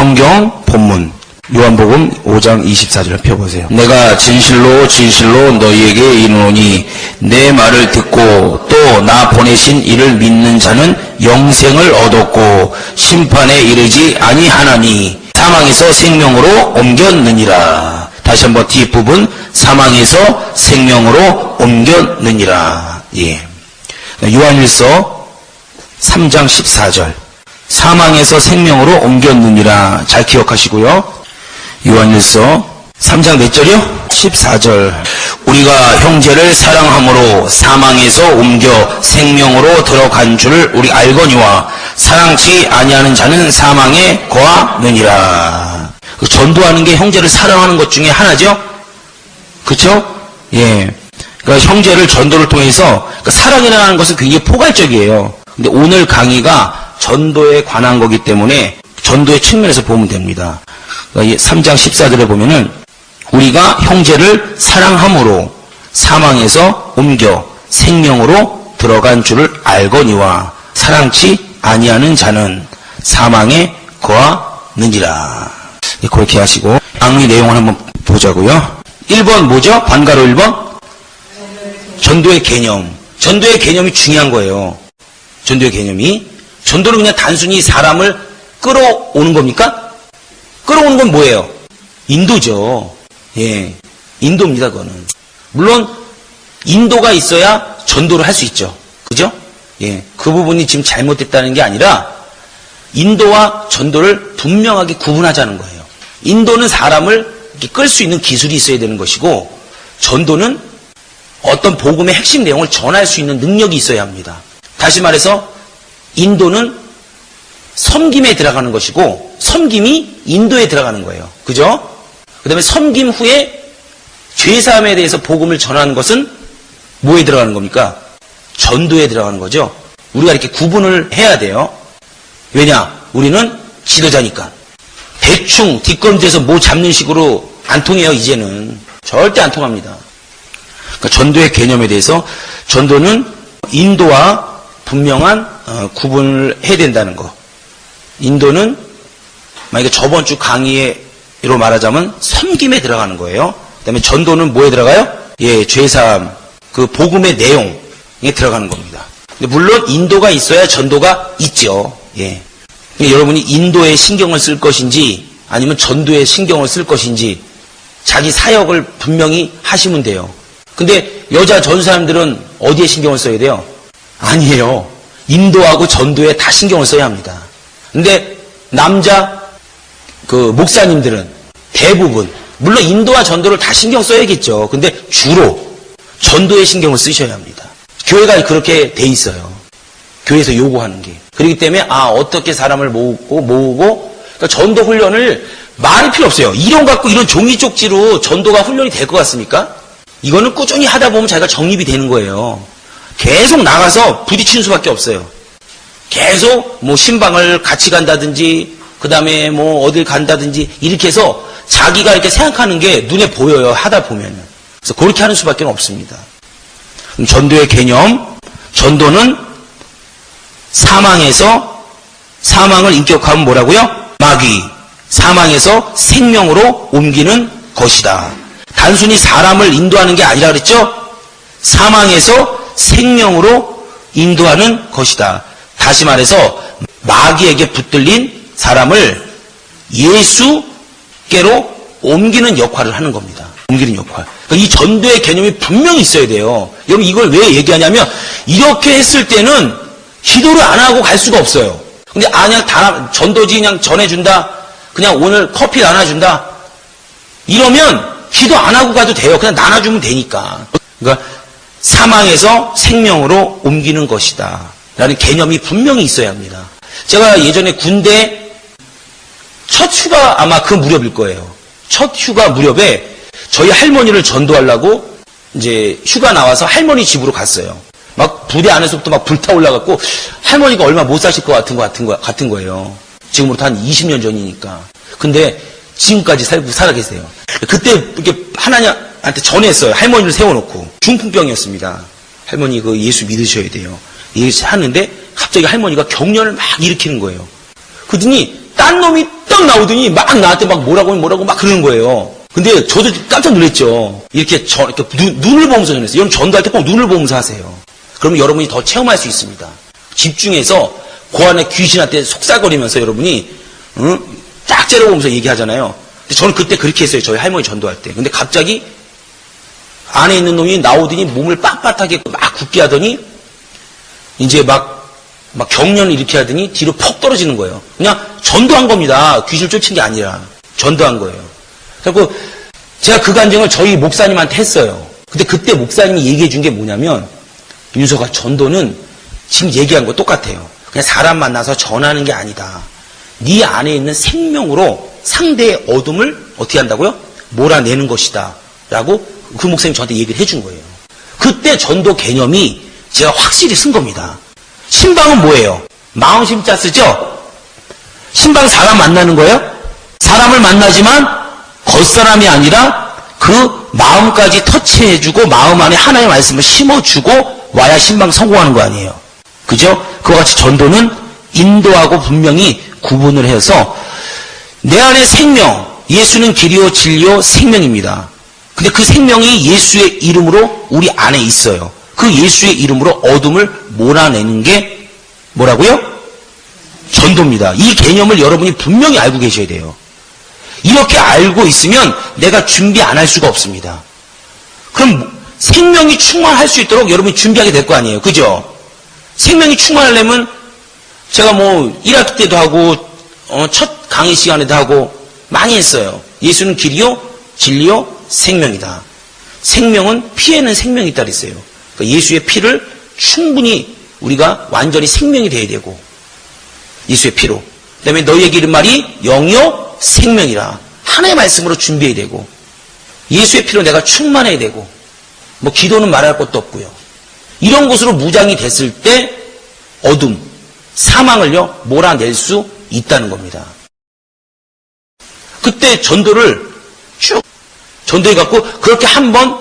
성경 본문 요한복음 5장 24절을 펴보세요. 내가 진실로 진실로 너희에게 이르노니 내 말을 듣고 또 나 보내신 이를 믿는 자는 영생을 얻었고 심판에 이르지 아니하나니 사망에서 생명으로 옮겼느니라. 다시 한번 뒷부분 사망에서 생명으로 옮겼느니라. 예. 요한일서 3장 14절 사망에서 생명으로 옮겼느니라 잘 기억하시고요. 요한일서 3장 몇 절이요? 14절 우리가 형제를 사랑함으로 사망에서 옮겨 생명으로 들어간 줄을 우리 알거니와 사랑치 아니하는 자는 사망에 거하느니라 그 전도하는 게 형제를 사랑하는 것 중에 하나죠? 그쵸? 예. 그러니까 형제를 전도를 통해서 그러니까 사랑이라는 것은 굉장히 포괄적이에요. 근데 오늘 강의가 전도에 관한 거기 때문에 전도의 측면에서 보면 됩니다. 그러니까 이 3장 14절에 보면은 우리가 형제를 사랑함으로 사망에서 옮겨 생명으로 들어간 줄을 알거니와 사랑치 아니하는 자는 사망에 거하느니라. 예, 그렇게 하시고 강의 내용을 한번 보자고요. 1번 뭐죠? 반가로 1번? 전도의 개념. 전도의 개념이 중요한 거예요. 전도의 개념이. 전도는 그냥 단순히 사람을 끌어오는 겁니까? 끌어오는 건 뭐예요? 인도죠. 예. 인도입니다, 그거는. 물론, 인도가 있어야 전도를 할 수 있죠. 그죠? 예. 그 부분이 지금 잘못됐다는 게 아니라, 인도와 전도를 분명하게 구분하자는 거예요. 인도는 사람을 끌 수 있는 기술이 있어야 되는 것이고, 전도는 어떤 복음의 핵심 내용을 전할 수 있는 능력이 있어야 합니다. 다시 말해서 인도는 섬김에 들어가는 것이고 섬김이 인도에 들어가는 거예요. 그죠? 그 다음에 섬김 후에 죄사함에 대해서 복음을 전하는 것은 뭐에 들어가는 겁니까? 전도에 들어가는 거죠. 우리가 이렇게 구분을 해야 돼요. 왜냐? 우리는 지도자니까. 대충 뒷걸음질해서 뭐 잡는 식으로 안 통해요, 이제는. 절대 안 통합니다. 그러니까 전도의 개념에 대해서 전도는 인도와 분명한 어, 구분을 해야 된다는 거. 인도는 만약에 저번 주 강의로 말하자면 섬김에 들어가는 거예요. 그다음에 전도는 뭐에 들어가요? 예, 죄사함 그 복음의 내용에 들어가는 겁니다. 물론 인도가 있어야 전도가 있죠. 예. 여러분이 인도에 신경을 쓸 것인지 아니면 전도에 신경을 쓸 것인지 자기 사역을 분명히 하시면 돼요. 근데 여자 전사님들은 어디에 신경을 써야 돼요? 아니에요. 인도하고 전도에 다 신경을 써야 합니다. 근데 남자 그 목사님들은 대부분 물론 인도와 전도를 다 신경 써야겠죠. 근데 주로 전도에 신경을 쓰셔야 합니다. 교회가 그렇게 돼 있어요. 교회에서 요구하는 게. 그렇기 때문에 아 어떻게 사람을 모으고 모으고 그러니까 전도 훈련을 말이 필요 없어요. 이론 갖고 이런 종이 쪽지로 전도가 훈련이 될 것 같습니까? 이거는 꾸준히 하다 보면 자기가 정립이 되는 거예요. 계속 나가서 부딪히는 수밖에 없어요. 계속 뭐 신방을 같이 간다든지 그 다음에 뭐 어딜 간다든지 이렇게 해서 자기가 이렇게 생각하는 게 눈에 보여요. 하다 보면은. 그래서 그렇게 하는 수밖에 없습니다. 전도의 개념, 전도는 사망에서 사망을 인격하면 뭐라고요? 마귀. 사망에서 생명으로 옮기는 것이다. 단순히 사람을 인도하는 게 아니라 그랬죠? 사망에서 생명으로 인도하는 것이다. 다시 말해서 마귀에게 붙들린 사람을 예수께로 옮기는 역할을 하는 겁니다. 옮기는 역할. 그러니까 이 전도의 개념이 분명히 있어야 돼요. 여러분 이걸 왜 얘기하냐면 이렇게 했을 때는 기도를 안 하고 갈 수가 없어요. 근데 아 그냥 다 전도지 그냥 전해준다. 그냥 오늘 커피 나눠준다. 이러면 기도 안 하고 가도 돼요. 그냥 나눠주면 되니까. 그러니까 사망에서 생명으로 옮기는 것이다. 라는 개념이 분명히 있어야 합니다. 제가 예전에 군대 첫 휴가 아마 그 무렵일 거예요. 첫 휴가 무렵에 저희 할머니를 전도하려고 이제 휴가 나와서 할머니 집으로 갔어요. 막 부대 안에서부터 막 불타 올라갔고 할머니가 얼마 못 사실 것 같은 거 같은 거 같은 거예요. 지금부터 한 20년 전이니까. 근데 지금까지 살고 살아 계세요. 그때 이렇게 하나님 한테 전했어요. 할머니를 세워놓고 중풍병이었습니다. 할머니 그 예수 믿으셔야 돼요. 예수 하는데 갑자기 할머니가 경련을 막 일으키는 거예요. 그러더니 딴 놈이 떡막 나오더니 막 나한테 막 뭐라고 뭐라고 막 그러는 거예요. 근데 저도 깜짝 놀랐죠. 이렇게 저, 이렇게 눈, 눈을 보면서 전했어요. 여러분 전도할 때 꼭 눈을 보면서 하세요. 그러면 여러분이 더 체험할 수 있습니다. 집중해서 그 안에 귀신한테 속삭거리면서 여러분이 응? 딱 째려보면서 얘기하잖아요. 근데 저는 그때 그렇게 했어요. 저희 할머니 전도할 때. 근데 갑자기 안에 있는 놈이 나오더니 몸을 빳빳하게 막 굳게 하더니 이제 막, 막 경련을 일으켜 하더니 뒤로 퍽 떨어지는 거예요. 그냥 전도한 겁니다. 귀신을 쫓은 게 아니라. 전도한 거예요. 그래서 제가 그 간증을 저희 목사님한테 했어요. 근데 그때 목사님이 얘기해 준 게 뭐냐면, 윤서가 전도는 지금 얘기한 거 똑같아요. 그냥 사람 만나서 전하는 게 아니다. 네 안에 있는 생명으로 상대의 어둠을 어떻게 한다고요? 몰아내는 것이다. 라고 그 목사님 저한테 얘기를 해준 거예요. 그때 전도 개념이 제가 확실히 쓴 겁니다. 신방은 뭐예요? 마음심자 쓰죠? 신방 사람 만나는 거예요? 사람을 만나지만 겉사람이 아니라 그 마음까지 터치해주고 마음 안에 하나의 말씀을 심어주고 와야 신방 성공하는 거 아니에요. 그죠? 그와 같이 전도는 인도하고 분명히 구분을 해서 내 안에 생명, 예수는 길이요 진리요 생명입니다. 근데 그 생명이 예수의 이름으로 우리 안에 있어요. 그 예수의 이름으로 어둠을 몰아내는 게 뭐라고요? 전도입니다. 이 개념을 여러분이 분명히 알고 계셔야 돼요. 이렇게 알고 있으면 내가 준비 안 할 수가 없습니다. 그럼 생명이 충만할 수 있도록 여러분이 준비하게 될 거 아니에요. 그죠? 생명이 충만하려면 제가 뭐 1학기 때도 하고 어, 첫 강의 시간에도 하고 많이 했어요. 예수는 길이요, 진리요, 생명이다. 생명은 피에는 생명이 있다 그랬어요. 그러니까 예수의 피를 충분히 우리가 완전히 생명이 돼야 되고 예수의 피로. 그 다음에 너희에게 이른 말이 영이요 생명이라. 하나의 말씀으로 준비해야 되고 예수의 피로 내가 충만해야 되고 뭐 기도는 말할 것도 없고요. 이런 것으로 무장이 됐을 때 어둠, 사망을요 몰아낼 수 있다는 겁니다. 그때 전도를 쭉 전도해 갖고 그렇게 한번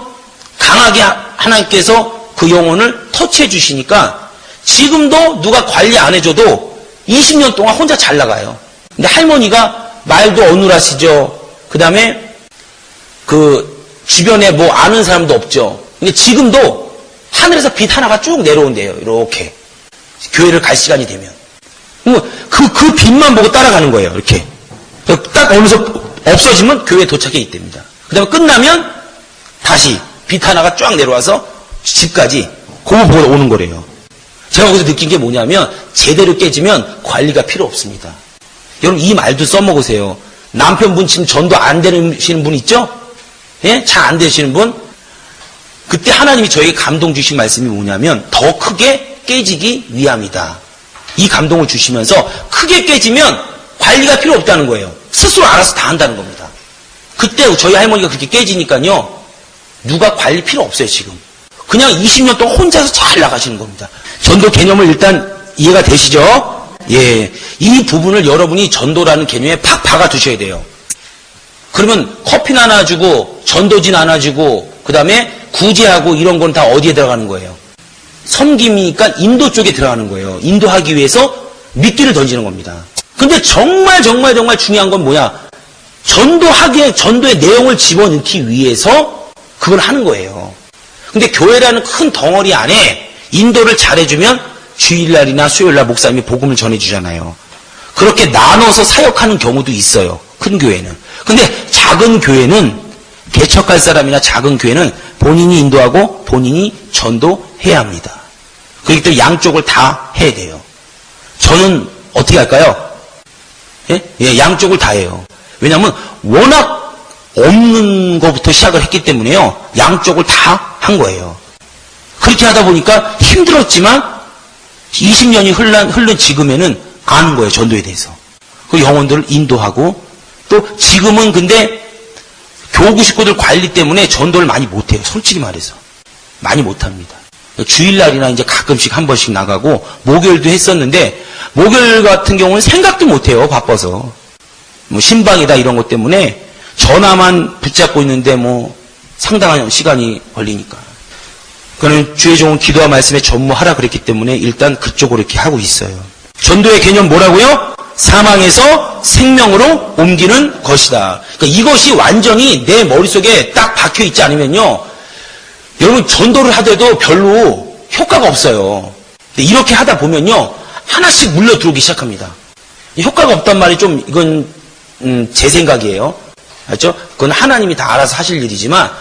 강하게 하나님께서 그 영혼을 터치해 주시니까 지금도 누가 관리 안 해줘도 20년 동안 혼자 잘 나가요. 근데 할머니가 말도 어눌하시죠. 그 다음에 그 주변에 뭐 아는 사람도 없죠. 근데 지금도 하늘에서 빛 하나가 쭉 내려온대요. 이렇게. 교회를 갈 시간이 되면. 그, 그 빛만 보고 따라가는 거예요. 이렇게. 딱 오면서 없어지면 교회에 도착해 있답니다. 그 다음에 끝나면 다시 빛 하나가 쫙 내려와서 집까지 보고 오는 거래요. 제가 거기서 느낀 게 뭐냐면 제대로 깨지면 관리가 필요 없습니다. 여러분 이 말도 써먹으세요. 남편분 지금 전도 안 되시는 분 있죠? 예? 잘 안 되시는 분? 그때 하나님이 저에게 감동 주신 말씀이 뭐냐면 더 크게 깨지기 위함이다. 이 감동을 주시면서 크게 깨지면 관리가 필요 없다는 거예요. 스스로 알아서 다 한다는 겁니다. 그때 저희 할머니가 그렇게 깨지니까요. 누가 관리 필요 없어요, 지금. 그냥 20년 동안 혼자서 잘 나가시는 겁니다. 전도 개념을 일단 이해가 되시죠? 예. 이 부분을 여러분이 전도라는 개념에 팍 박아 두셔야 돼요. 그러면 커피는 하나 주고, 전도진 하나 주고, 그 다음에 구제하고 이런 건 다 어디에 들어가는 거예요? 섬김이니까 인도 쪽에 들어가는 거예요. 인도하기 위해서 미끼를 던지는 겁니다. 근데 정말 정말 정말 중요한 건 뭐냐? 전도하기에 전도의 내용을 집어넣기 위해서 그걸 하는 거예요. 근데 교회라는 큰 덩어리 안에 인도를 잘해주면 주일날이나 수요일날 목사님이 복음을 전해주잖아요. 그렇게 나눠서 사역하는 경우도 있어요. 큰 교회는. 근데 작은 교회는 개척할 사람이나 작은 교회는 본인이 인도하고 본인이 전도해야 합니다. 그렇기 때문에 양쪽을 다 해야 돼요. 저는 어떻게 할까요? 예? 예, 양쪽을 다 해요. 왜냐하면 워낙 없는 것부터 시작을 했기 때문에요. 양쪽을 다 한 거예요. 그렇게 하다 보니까 힘들었지만 20년이 흘른, 흘른 지금에는 아는 거예요. 전도에 대해서. 그 영혼들을 인도하고 또 지금은 근데 교구 식구들 관리 때문에 전도를 많이 못해요. 솔직히 말해서. 많이 못합니다. 주일날이나 이제 가끔씩 한 번씩 나가고 목요일도 했었는데 목요일 같은 경우는 생각도 못해요. 바빠서. 뭐 신방이다 이런 것 때문에 전화만 붙잡고 있는데 뭐 상당한 시간이 걸리니까. 그는 주의 종은 기도와 말씀에 전무하라 그랬기 때문에 일단 그쪽으로 이렇게 하고 있어요. 전도의 개념 뭐라고요? 사망에서 생명으로 옮기는 것이다. 그러니까 이것이 완전히 내 머릿속에 딱 박혀 있지 않으면요. 여러분 전도를 하더라도 별로 효과가 없어요. 이렇게 하다 보면요. 하나씩 물려 들어오기 시작합니다. 이 효과가 없단 말이 좀 이건 음, 제 생각이에요. 알죠? 그건 하나님이 다 알아서 하실 일이지만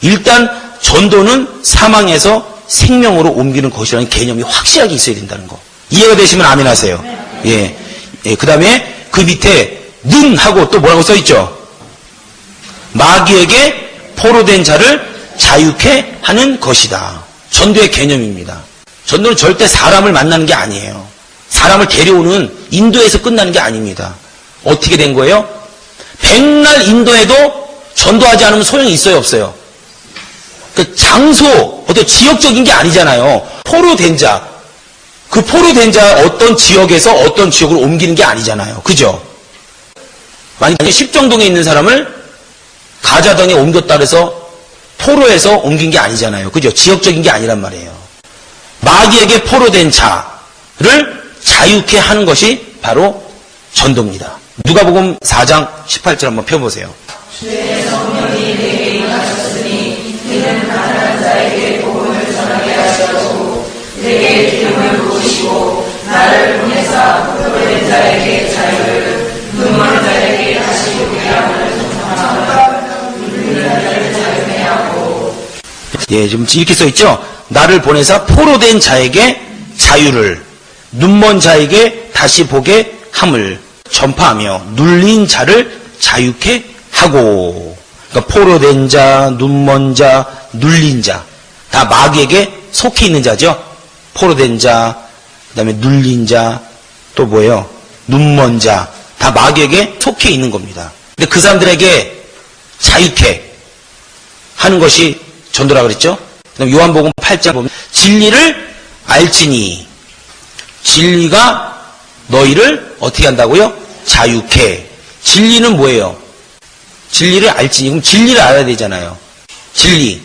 일단 전도는 사망에서 생명으로 옮기는 것이라는 개념이 확실하게 있어야 된다는 거. 이해가 되시면 아멘 하세요. 예. 예. 그 다음에 그 밑에 는 하고 또 뭐라고 써 있죠? 마귀에게 포로된 자를 자유케 하는 것이다. 전도의 개념입니다. 전도는 절대 사람을 만나는 게 아니에요. 사람을 데려오는 인도에서 끝나는 게 아닙니다. 어떻게 된 거예요? 백날 인도에도 전도하지 않으면 소용이 있어요, 없어요? 그 장소, 어떤 지역적인 게 아니잖아요. 포로된 자. 그 포로된 자 어떤 지역에서 어떤 지역으로 옮기는 게 아니잖아요. 그죠? 만약에 십정동에 있는 사람을 가자동에 옮겼다 그래서 포로에서 옮긴 게 아니잖아요. 그죠? 지역적인 게 아니란 말이에요. 마귀에게 포로된 자를 자유케 하는 것이 바로 전도입니다. 누가복음 4장 18절 한번 펴보세요. 예, 지금 이렇게 써 있죠? 나를 보내사 포로된 자에게 자유를, 눈먼 자에게 다시 보게 함을 전파하며 눌린 자를 자유케 하고. 그러니까 포로된 자, 눈먼 자, 눌린 자. 다 마귀에게 속해 있는 자죠? 포로된 자, 그 다음에 눌린 자, 또 뭐예요? 눈먼 자. 다 마귀에게 속해 있는 겁니다. 근데 그 사람들에게 자유케 하는 것이 전도라 그랬죠? 그다음 요한복음 8장 보면 진리를 알지니 진리가 너희를 어떻게 한다고요? 자유케. 진리는 뭐예요? 진리를 알지니 그럼 진리를 알아야 되잖아요. 진리.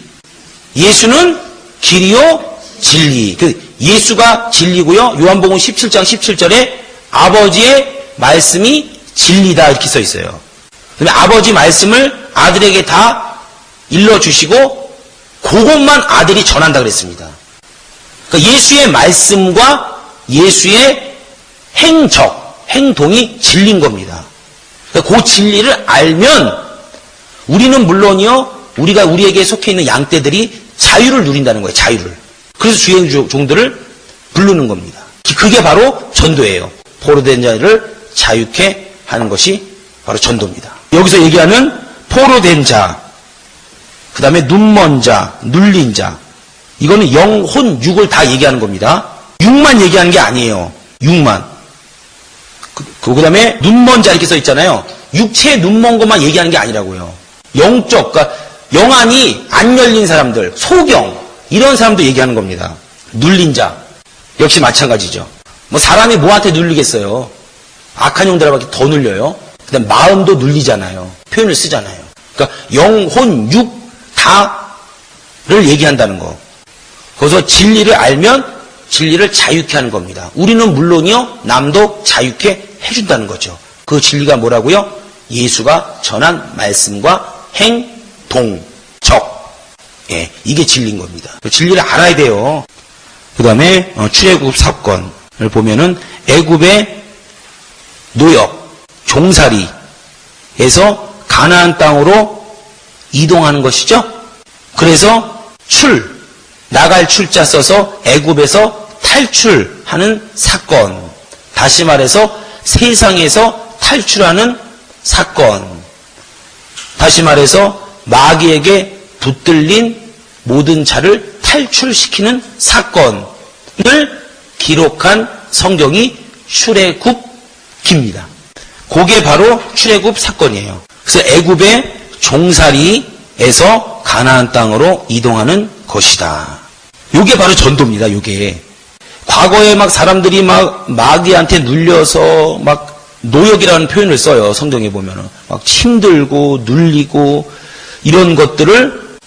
예수는 길이요 진리. 그 예수가 진리고요. 요한복음 17장 17절에 아버지의 말씀이 진리다 이렇게 써 있어요. 그다음에 아버지 말씀을 아들에게 다 일러 주시고 그것만 아들이 전한다 그랬습니다. 그러니까 예수의 말씀과 예수의 행적, 행동이 진리인 겁니다. 그러니까 그 진리를 알면 우리는 물론이요, 우리가 우리에게 속해 있는 양떼들이 자유를 누린다는 거예요, 자유를. 그래서 주행 종들을 부르는 겁니다. 그게 바로 전도예요. 포로된 자를 자유케 하는 것이 바로 전도입니다. 여기서 얘기하는 포로된 자, 그 다음에 눈먼 자, 눌린 자. 이거는 영혼, 육을 다 얘기하는 겁니다. 육만 얘기하는 게 아니에요. 육만. 그, 그 다음에 눈먼 자 이렇게 써 있잖아요. 육체의 눈먼 것만 얘기하는 게 아니라고요. 영적, 그러니까 영안이 안 열린 사람들, 소경, 이런 사람도 얘기하는 겁니다. 눌린 자. 역시 마찬가지죠. 뭐 사람이 뭐한테 눌리겠어요. 악한 영들한테 더 눌려요. 그 다음 마음도 눌리잖아요. 표현을 쓰잖아요. 그러니까 영 혼, 육, 다를 얘기한다는 거. 거기서 진리를 알면 진리를 자유케 하는 겁니다. 우리는 물론이요, 남도 자유케 해준다는 거죠. 그 진리가 뭐라고요? 예수가 전한 말씀과 행동, 적. 예, 이게 진리인 겁니다. 그 진리를 알아야 돼요. 그 다음에 어, 출애굽 사건을 보면은 애굽의 노역, 종살이에서 가나안 땅으로 이동하는 것이죠. 그래서 출 나갈 출자 써서 애굽에서 탈출하는 사건. 다시 말해서 세상에서 탈출하는 사건. 다시 말해서 마귀에게 붙들린 모든 자를 탈출시키는 사건을 기록한 성경이 출애굽기입니다. 그게 바로 출애굽 사건이에요. 그래서 애굽의 종살이에서 가나안 땅으로 이동하는 것이다. 요게 바로 전도입니다. 요게 과거에 막 사람들이 막 마귀한테 눌려서 막 노역이라는 표현을 써요. 성경에 보면은 막 힘들고 눌리고 이런 것들을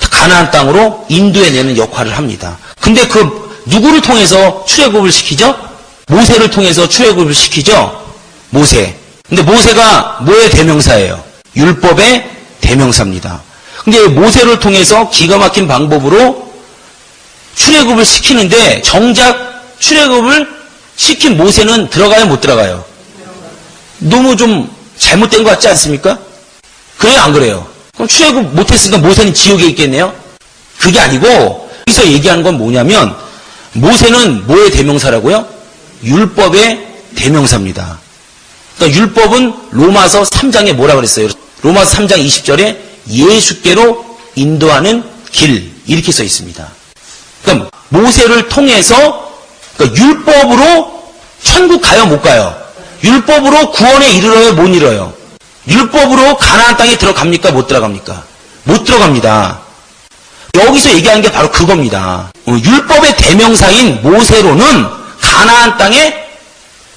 가나안 땅으로 인도해내는 역할을 합니다. 근데 그 누구를 통해서 출애굽을 시키죠? 모세를 통해서 출애굽을 시키죠. 모세. 근데 모세가 뭐의 대명사예요? 율법의 대명사입니다. 근데 모세를 통해서 기가 막힌 방법으로 출애굽을 시키는데 정작 출애굽을 시킨 모세는 들어가요, 못 들어가요? 너무 좀 잘못된 것 같지 않습니까? 그래요, 안 그래요? 그럼 출애굽 못했으니까 모세는 지옥에 있겠네요? 그게 아니고 여기서 얘기하는 건 뭐냐면 모세는 뭐의 대명사라고요? 율법의 대명사입니다. 그러니까 율법은 로마서 3장에 뭐라 그랬어요? 로마서 3장 20절에 예수께로 인도하는 길 이렇게 써 있습니다. 그럼 모세를 통해서 그러니까 율법으로 천국 가요 못 가요? 율법으로 구원에 이르러요 못 이뤄요? 율법으로 가나안 땅에 들어갑니까 못 들어갑니까? 못 들어갑니다. 여기서 얘기하는 게 바로 그겁니다. 어, 율법의 대명사인 모세로는 가나안 땅에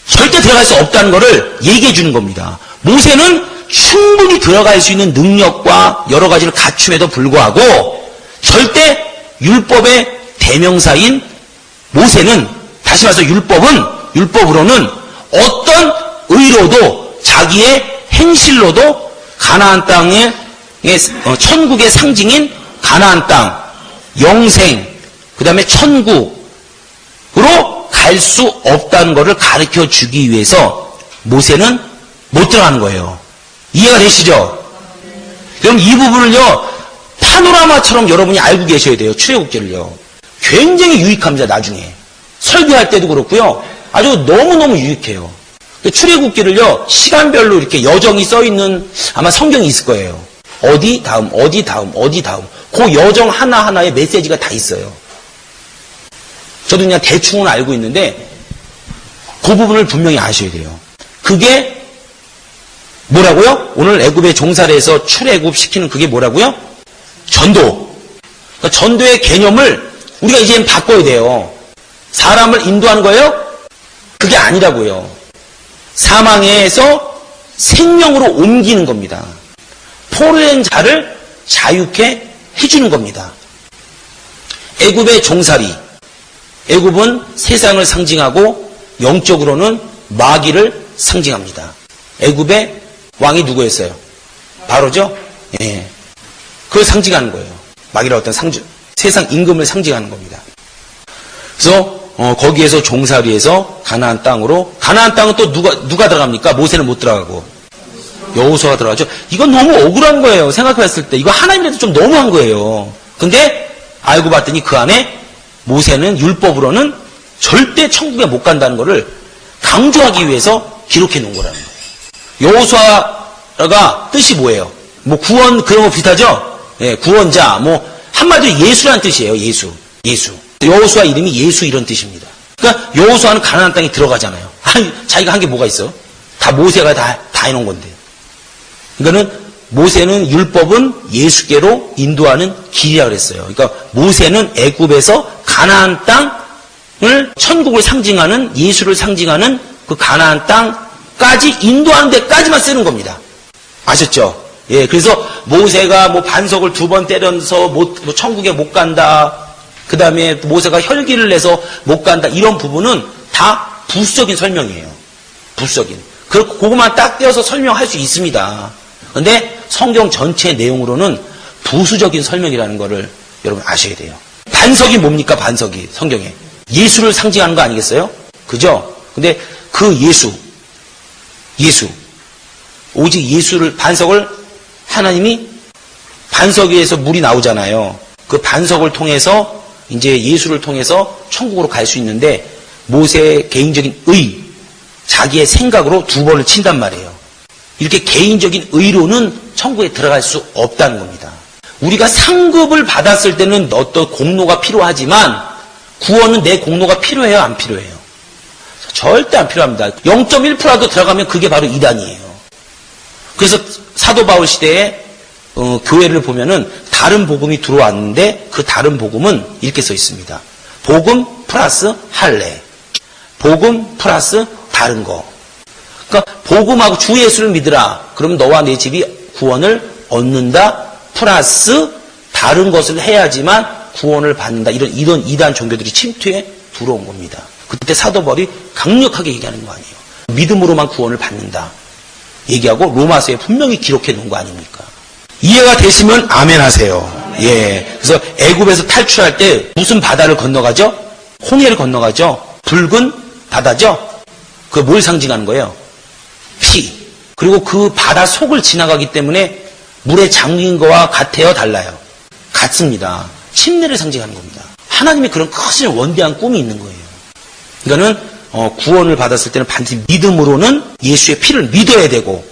절대 들어갈 수 없다는 것을 얘기해 주는 겁니다. 모세는 충분히 들어갈 수 있는 능력과 여러 가지를 갖춤에도 불구하고 절대 율법의 대명사인 모세는 다시 말해서 율법은 율법으로는 어떤 의로도 자기의 행실로도 가나안 땅의 어, 천국의 상징인 가나안 땅, 영생, 그 다음에 천국으로 갈 수 없다는 것을 가르쳐 주기 위해서 모세는 못 들어가는 거예요. 이해가 되시죠? 그럼 이 부분을요, 파노라마처럼 여러분이 알고 계셔야 돼요. 출애굽기를요. 굉장히 유익합니다, 나중에. 설교할 때도 그렇고요. 아주 너무너무 유익해요. 출애굽기를요, 시간별로 이렇게 여정이 써 있는 아마 성경이 있을 거예요. 어디 다음, 어디 다음, 어디 다음. 그 여정 하나하나에 메시지가 다 있어요. 저도 그냥 대충은 알고 있는데 그 부분을 분명히 아셔야 돼요. 그게 뭐라고요? 오늘 애굽의 종사를 해서 출애굽 시키는 그게 뭐라고요? 전도. 그러니까 전도의 개념을 우리가 이제는 바꿔야 돼요. 사람을 인도하는 거예요? 그게 아니라고요. 사망에서 생명으로 옮기는 겁니다. 포로된 자를 자유케 해주는 겁니다. 애굽의 종살이, 애굽은 세상을 상징하고 영적으로는 마귀를 상징합니다. 애굽의 왕이 누구였어요? 바로죠? 예. 그걸 상징하는 거예요. 마귀라 어떤 상징, 세상 임금을 상징하는 겁니다. 그래서 어, 거기에서 종살이에서 가나안 땅으로 가나안 땅은 또 누가 누가 들어갑니까? 모세는 못 들어가고 여호수아가 들어가죠. 이건 너무 억울한 거예요. 생각해봤을 때 이거 하나님한테 좀 너무한 거예요. 근데 알고 봤더니 그 안에 모세는 율법으로는 절대 천국에 못 간다는 것을 강조하기 위해서 기록해 놓은 거라는 거예요. 여호수아가 뜻이 뭐예요? 뭐 구원 그런 거 비슷하죠? 예, 구원자 뭐 한마디로 예수라는 뜻이에요. 예수, 예수. 여호수아 이름이 예수 이런 뜻입니다. 그러니까 여호수아는 가나안 땅에 들어가잖아요. 아니, 자기가 한 게 뭐가 있어? 다 모세가 다, 다 해놓은 건데. 그러니까는 모세는 율법은 예수께로 인도하는 길이라 그랬어요. 그러니까 모세는 애굽에서 가나안 땅을 천국을 상징하는 예수를 상징하는 그 가나안 땅까지 인도하는 데까지만 쓰는 겁니다. 아셨죠? 예, 그래서 모세가 뭐 반석을 두 번 때려서 못, 뭐 천국에 못 간다. 그 다음에 모세가 혈기를 내서 못 간다. 이런 부분은 다 부수적인 설명이에요. 부수적인. 그, 그것만 딱 떼어서 설명할 수 있습니다. 근데 성경 전체 내용으로는 부수적인 설명이라는 것을 여러분 아셔야 돼요. 반석이 뭡니까, 반석이, 성경에? 예수를 상징하는 거 아니겠어요? 그죠? 근데 그 예수, 예수, 오직 예수를, 반석을 하나님이 반석 위에서 물이 나오잖아요. 그 반석을 통해서 이제 예수를 통해서 천국으로 갈 수 있는데 모세의 개인적인 의, 자기의 생각으로 두 번을 친단 말이에요. 이렇게 개인적인 의로는 천국에 들어갈 수 없다는 겁니다. 우리가 상급을 받았을 때는 어떤 공로가 필요하지만 구원은 내 공로가 필요해요, 안 필요해요? 절대 안 필요합니다. 0.1%라도 들어가면 그게 바로 이단이에요. 그래서 사도 바울 시대에 어, 교회를 보면은 다른 복음이 들어왔는데 그 다른 복음은 이렇게 써 있습니다. 복음 플러스 할례. 복음 플러스 다른 거. 그러니까 복음하고 주 예수를 믿으라. 그럼 너와 내 집이 구원을 얻는다. 플러스 다른 것을 해야지만 구원을 받는다. 이런 이런 이단 종교들이 침투해 들어온 겁니다. 그때 사도벌이 강력하게 얘기하는 거 아니에요. 믿음으로만 구원을 받는다. 얘기하고 로마서에 분명히 기록해 놓은 거 아닙니까? 이해가 되시면 아멘 하세요. 예. 그래서 애굽에서 탈출할 때 무슨 바다를 건너가죠? 홍해를 건너가죠. 붉은 바다죠. 그 뭘 상징하는 거예요? 피. 그리고 그 바다 속을 지나가기 때문에 물에 잠긴 거와 같아요, 달라요? 같습니다. 침례를 상징하는 겁니다. 하나님이 그런 크신 원대한 꿈이 있는 거예요. 그러니까는 어, 구원을 받았을 때는 반드시 믿음으로는 예수의 피를 믿어야 되고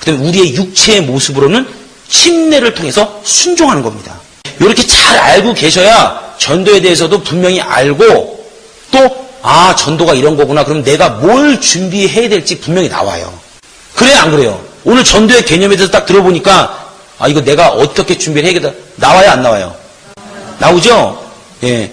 그다음에 우리의 육체의 모습으로는 침례를 통해서 순종하는 겁니다. 이렇게 잘 알고 계셔야 전도에 대해서도 분명히 알고 또 아 전도가 이런 거구나 그럼 내가 뭘 준비해야 될지 분명히 나와요. 그래요 안 그래요? 오늘 전도의 개념에 대해서 딱 들어보니까 아 이거 내가 어떻게 준비를 해야겠다 나와요 안 나와요? 나오죠? 예.